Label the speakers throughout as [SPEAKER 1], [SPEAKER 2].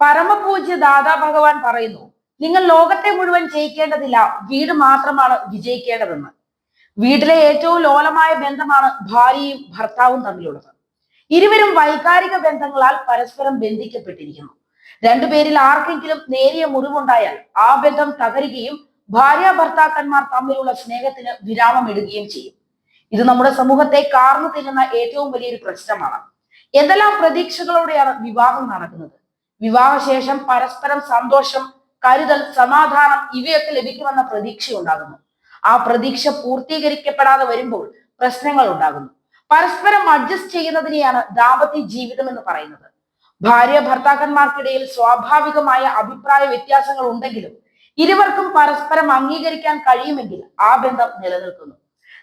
[SPEAKER 1] പരമപൂജ്യ ദാദാ ഭഗവാൻ പറയുന്നു നിങ്ങൾ ലോകത്തെ മുഴുവൻ ജയിക്കേണ്ടതില്ല. വീട് മാത്രമാണ് വിജയിക്കേണ്ടതെന്ന്. വീട്ടിലെ ഏറ്റവും ലോലമായ ബന്ധമാണ് ഭാര്യയും ഭർത്താവും തമ്മിലുള്ളത്. ഇരുവരും വൈകാരിക ബന്ധങ്ങളാൽ പരസ്പരം ബന്ധിക്കപ്പെട്ടിരിക്കുന്നു. രണ്ടുപേരിൽ ആർക്കെങ്കിലും നേരിയ മുറിവുണ്ടായാൽ ആ ബന്ധം തകരുകയും ഭാര്യ ഭർത്താക്കന്മാർ തമ്മിലുള്ള സ്നേഹത്തിന് വിരാമം ഇടുകയും ചെയ്യും. ഇത് നമ്മുടെ സമൂഹത്തെ കാർന്നു തിന്നുന്ന ഏറ്റവും വലിയൊരു പ്രശ്നമാണ്. എന്തെല്ലാം പ്രതീക്ഷകളോടെയാണ് വിവാഹം നടക്കുന്നത്? വിവാഹശേഷം പരസ്പരം സന്തോഷം കരുതൽ സമാധാനം ഇവയൊക്കെ ലഭിക്കുമെന്ന പ്രതീക്ഷ ഉണ്ടാകുന്നു ആ പ്രതീക്ഷ പൂർത്തീകരിക്കപ്പെടാതെ വരുമ്പോൾ പ്രശ്നങ്ങൾ ഉണ്ടാകുന്നു പരസ്പരം അഡ്ജസ്റ്റ് ചെയ്യുന്നതിനെയാണ് ദാമ്പത്യ ജീവിതം എന്ന് പറയുന്നത്. ഭാര്യ ഭർത്താക്കന്മാർക്കിടയിൽ സ്വാഭാവികമായ അഭിപ്രായ വ്യത്യാസങ്ങൾ ഉണ്ടെങ്കിലും ഇരുവർക്കും പരസ്പരം അംഗീകരിക്കാൻ കഴിയുമെങ്കിൽ ആ ബന്ധം നിലനിൽക്കുന്നു.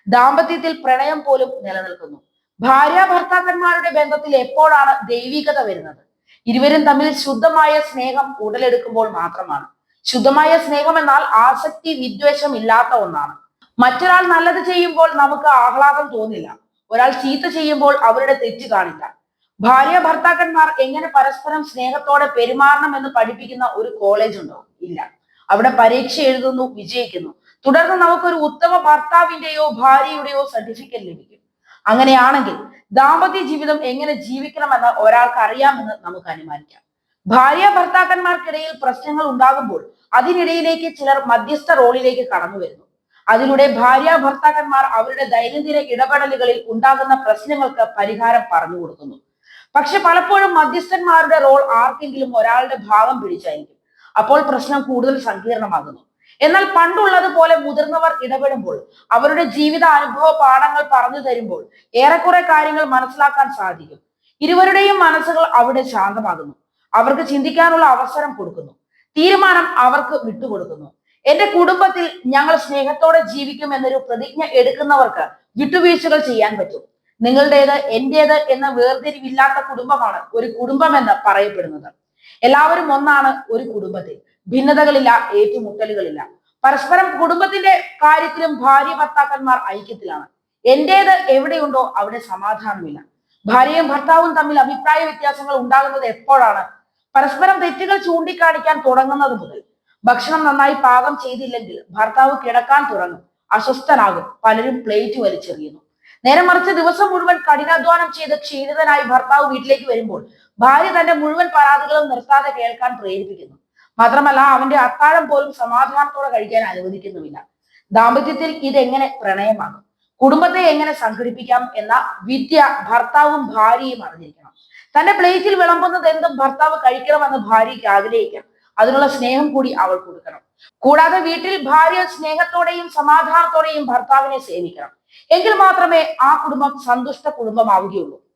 [SPEAKER 1] ദാമ്പത്യത്തിൽ പ്രണയം പോലും നിലനിൽക്കുന്നു. ഭാര്യ ഭർത്താക്കന്മാരുടെ ബന്ധത്തിൽ എപ്പോഴാണ് ദൈവികത വരുന്നത്? ഇരുവരും തമ്മിൽ ശുദ്ധമായ സ്നേഹം ഉടലെടുക്കുമ്പോൾ മാത്രമാണ്. ശുദ്ധമായ സ്നേഹം എന്നാൽ ആസക്തി വിദ്വേഷം ഇല്ലാത്ത ഒന്നാണ്. മറ്റൊരാൾ നല്ലത് ചെയ്യുമ്പോൾ നമുക്ക് ആഹ്ലാദം തോന്നില്ല. ഒരാൾ ചീത്ത ചെയ്യുമ്പോൾ അവരുടെ തെറ്റ് കാണില്ല. ഭാര്യ ഭർത്താക്കന്മാർ എങ്ങനെ പരസ്പരം സ്നേഹത്തോടെ പെരുമാറണം എന്ന് പഠിപ്പിക്കുന്ന ഒരു കോളേജ് ഉണ്ടോ? ഇല്ല. അവിടെ പരീക്ഷ എഴുതുന്നു വിജയിക്കുന്നു. തുടർന്ന് നമുക്കൊരു ഉത്തമ ഭർത്താവിന്റെയോ ഭാര്യയുടെയോ സർട്ടിഫിക്കറ്റ് ലഭിക്കും. അങ്ങനെയാണെങ്കിൽ ദാമ്പത്യ ജീവിതം എങ്ങനെ ജീവിക്കണമെന്ന് ഒരാൾക്ക് അറിയാമെന്ന് നമുക്ക് അനുമാനിക്കാം. ഭാര്യ ഭർത്താക്കന്മാർക്കിടയിൽ പ്രശ്നങ്ങൾ ഉണ്ടാകുമ്പോൾ അതിനിടയിലേക്ക് ചിലർ മധ്യസ്ഥ റോളിലേക്ക് കടന്നു വരുന്നു. അതിലൂടെ ഭാര്യ ഭർത്താക്കന്മാർ അവരുടെ ദൈനംദിന ഇടപെടലുകളിൽ ഉണ്ടാകുന്ന പ്രശ്നങ്ങൾക്ക് പരിഹാരം പറഞ്ഞു കൊടുക്കുന്നു. പക്ഷെ പലപ്പോഴും മധ്യസ്ഥന്മാരുടെ റോൾ ആർക്കെങ്കിലും ഒരാളുടെ ഭാഗം പിടിച്ചായിരിക്കും. അപ്പോൾ പ്രശ്നം കൂടുതൽ സങ്കീർണമാകുന്നു. എന്നാൽ പണ്ടുള്ളതുപോലെ മുതിർന്നവർ ഇടപെടുമ്പോൾ അവരുടെ ജീവിത അനുഭവ പാഠങ്ങൾ പറഞ്ഞു തരുമ്പോൾ ഏറെക്കുറെ കാര്യങ്ങൾ മനസ്സിലാക്കാൻ സാധിക്കും. ഇരുവരുടെയും മനസ്സുകൾ അവിടെ ശാന്തമാകുന്നു. അവർക്ക് ചിന്തിക്കാനുള്ള അവസരം കൊടുക്കുന്നു. തീരുമാനം അവർക്ക് വിട്ടുകൊടുക്കുന്നു. എന്റെ കുടുംബത്തിൽ ഞങ്ങൾ സ്നേഹത്തോടെ ജീവിക്കും എന്നൊരു പ്രതിജ്ഞ എടുക്കുന്നവർക്ക് വിട്ടുവീഴ്ചകൾ ചെയ്യാൻ പറ്റും. നിങ്ങളുടേത് എന്റേത് എന്ന വേർതിരിവില്ലാത്ത കുടുംബമാണ് ഒരു കുടുംബം എന്ന് പറയപ്പെടുന്നത്. എല്ലാവരും ഒന്നാണ് ഒരു കുടുംബത്തിൽ. ഭിന്നതകളില്ല ഏറ്റുമുട്ടലുകളില്ല. പരസ്പരം കുടുംബത്തിന്റെ കാര്യത്തിലും ഭാര്യ ഭർത്താക്കന്മാർ ഐക്യത്തിലാണ്. എന്റേത് എവിടെയുണ്ടോ അവിടെ സമാധാനമില്ല. ഭാര്യയും ഭർത്താവും തമ്മിൽ അഭിപ്രായ വ്യത്യാസങ്ങൾ ഉണ്ടാകുന്നത് എപ്പോഴാണ്? പരസ്പരം തെറ്റുകൾ ചൂണ്ടിക്കാണിക്കാൻ തുടങ്ങുന്നത് മുതൽ. ഭക്ഷണം നന്നായി പാകം ചെയ്തില്ലെങ്കിൽ ഭർത്താവ് കിടക്കാൻ തുടങ്ങും അസ്വസ്ഥനാകും പലരും പ്ലേറ്റ് വലിച്ചെറിയുന്നു. നേരെ മറിച്ച് ദിവസം മുഴുവൻ കഠിനാധ്വാനം ചെയ്ത് ക്ഷീണിതനായി ഭർത്താവ് വീട്ടിലേക്ക് വരുമ്പോൾ ഭാര്യ തന്റെ മുഴുവൻ പരാതികളും നിർത്താതെ കേൾക്കാൻ പ്രേരിപ്പിക്കുന്നു. മാത്രമല്ല അവന്റെ അത്താഴം പോലും സമാധാനത്തോടെ കഴിക്കാൻ അനുവദിക്കുന്നുമില്ല. ദാമ്പത്യത്തിൽ ഇതെങ്ങനെ പ്രണയമാകും? കുടുംബത്തെ എങ്ങനെ സംഘടിപ്പിക്കാം എന്ന വിദ്യ ഭർത്താവും ഭാര്യയും അറിഞ്ഞിരിക്കണം. തന്റെ പ്ലേറ്റിൽ വിളമ്പുന്നത് എന്തും ഭർത്താവ് കഴിക്കണമെന്ന് ഭാര്യയ്ക്ക് ആഗ്രഹിക്കാം. അതിനുള്ള സ്നേഹം കൂടി അവൾ കൊടുക്കണം. കൂടാതെ വീട്ടിൽ ഭാര്യ സ്നേഹത്തോടെയും സമാധാനത്തോടെയും ഭർത്താവിനെ സേവിക്കണം. എങ്കിൽ മാത്രമേ ആ കുടുംബം സന്തുഷ്ട കുടുംബമാവുകയുള്ളൂ.